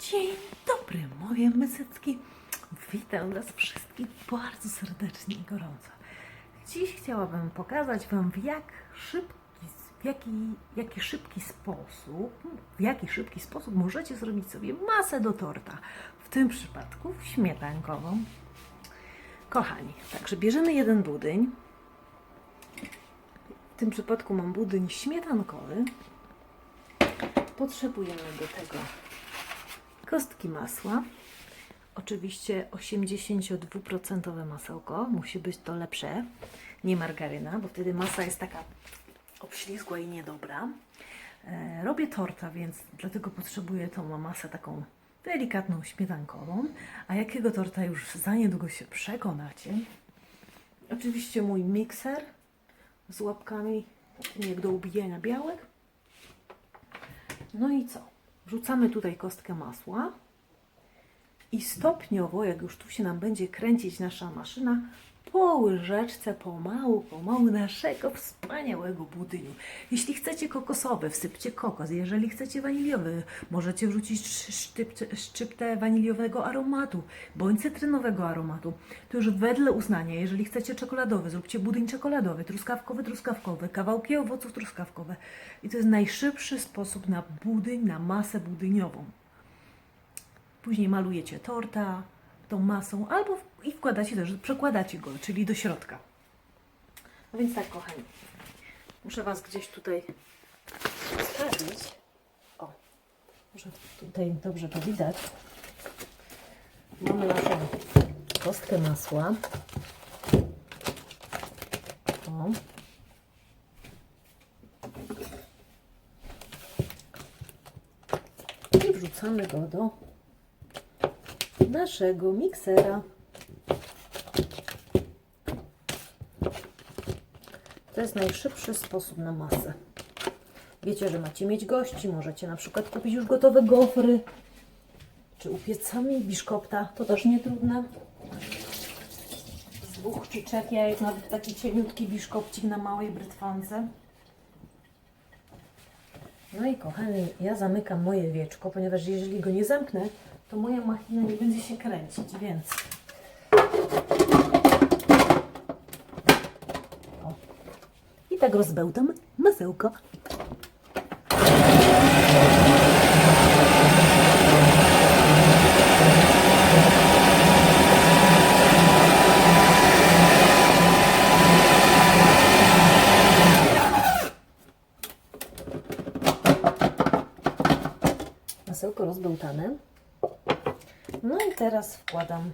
Dzień dobry, moje mysycki. Witam Was wszystkich bardzo serdecznie i gorąco. Dziś chciałabym pokazać Wam, w jak szybki, w jaki, jaki szybki sposób, w jaki szybki sposób możecie zrobić sobie masę do torta. W tym przypadku śmietankową. Kochani, także bierzemy jeden budyń. W tym przypadku mam budyń śmietankowy. Potrzebujemy do tego kostki masła. Oczywiście 82% masełko, musi być to lepsze, nie margaryna, bo wtedy masa jest taka obślizgła i niedobra. E, robię torta, więc dlatego potrzebuję tą masę taką delikatną, śmietankową. A jakiego torta już za niedługo się przekonacie. Oczywiście mój mikser z łapkami jak do ubijania białek. No i co? Wrzucamy tutaj kostkę masła i stopniowo, jak już tu się nam będzie kręcić nasza maszyna, po łyżeczce, pomału, pomału naszego wspaniałego budyniu. Jeśli chcecie kokosowy, wsypcie kokos. Jeżeli chcecie waniliowy, możecie wrzucić szczyptę, waniliowego aromatu, bądź cytrynowego aromatu. To już wedle uznania. Jeżeli chcecie czekoladowy, zróbcie budyń czekoladowy, truskawkowy, truskawkowy, kawałki owoców truskawkowe. I to jest najszybszy sposób na budyń, na masę budyniową. Później malujecie torta tą masą albo i wkładacie też, przekładacie go, czyli do środka. No więc tak, kochani, muszę Was gdzieś tutaj stawić. O, może tutaj dobrze to widać. Mamy naszą kostkę masła. O. I wrzucamy go do naszego miksera. To jest najszybszy sposób na masę. Wiecie, że macie mieć gości, możecie na przykład kupić już gotowe gofry, czy upiec sami biszkopta, to też nie trudne. Z dwóch czy trzech jajek, nawet taki cieniutki biszkopcik na małej brytwance. No i kochani, ja zamykam moje wieczko, ponieważ jeżeli go nie zamknę, to moja machina nie będzie się kręcić, więc... O. I tak rozbełtam masełko. Masełko rozbełtane. No i teraz wkładam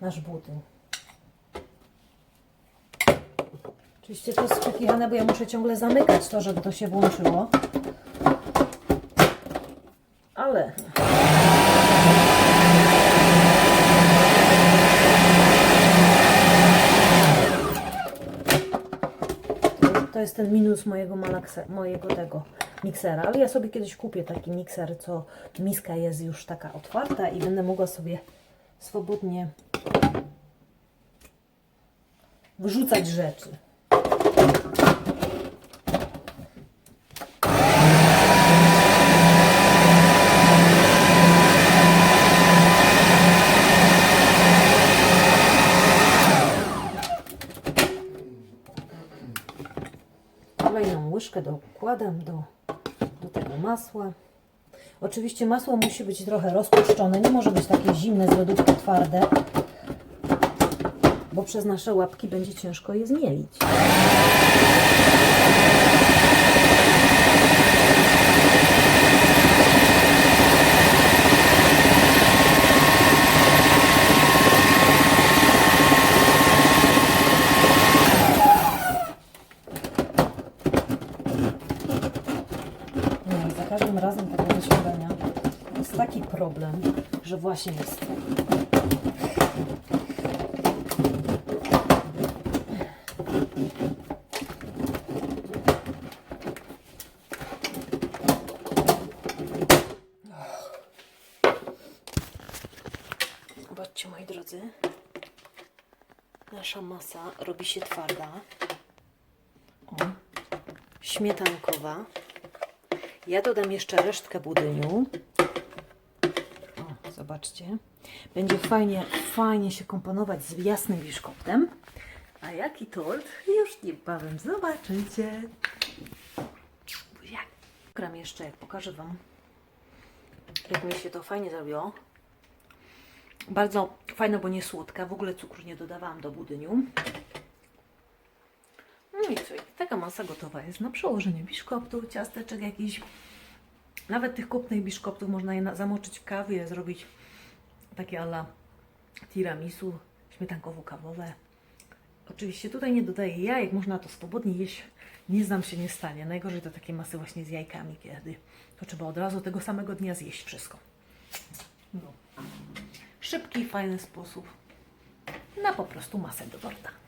nasz budyń. Oczywiście to jest przekichane, bo ja muszę ciągle zamykać to, żeby to się włączyło. Ale to jest ten minus mojego malakse, mojego tego miksera, ale ja sobie kiedyś kupię taki mikser, co miska jest już taka otwarta i będę mogła sobie swobodnie wrzucać rzeczy. Łyżkę dokładam do, do tego masła. Oczywiście masło musi być trochę rozpuszczone, nie może być takie zimne z lodówki twarde, bo przez nasze łapki będzie ciężko je zmielić. Każdym razem tego wyciągania jest taki problem, że właśnie jest. Zobaczcie moi drodzy, nasza masa robi się twarda. O, śmietankowa. Ja dodam jeszcze resztkę budyniu. O, zobaczcie. Będzie fajnie, fajnie się komponować z jasnym biszkoptem. A jaki tort? Już niebawem zobaczycie. Buziak. Jeszcze, jak pokażę Wam, jak mi się to fajnie zrobiło. Bardzo fajna, bo nie słodka. W ogóle cukru nie dodawałam do budyniu. I Taka masa gotowa jest na przełożenie biszkoptów, ciasteczek jakichś. Nawet tych kupnych biszkoptów można je zamoczyć w kawie, zrobić takie ala tiramisu, śmietankowo-kawowe. Oczywiście tutaj nie dodaję jajek, można to swobodnie jeść. Nie znam się, nie stanie. Najgorzej to takie masy właśnie z jajkami, kiedy to trzeba od razu tego samego dnia zjeść wszystko. No. Szybki, fajny sposób na po prostu masę do torta.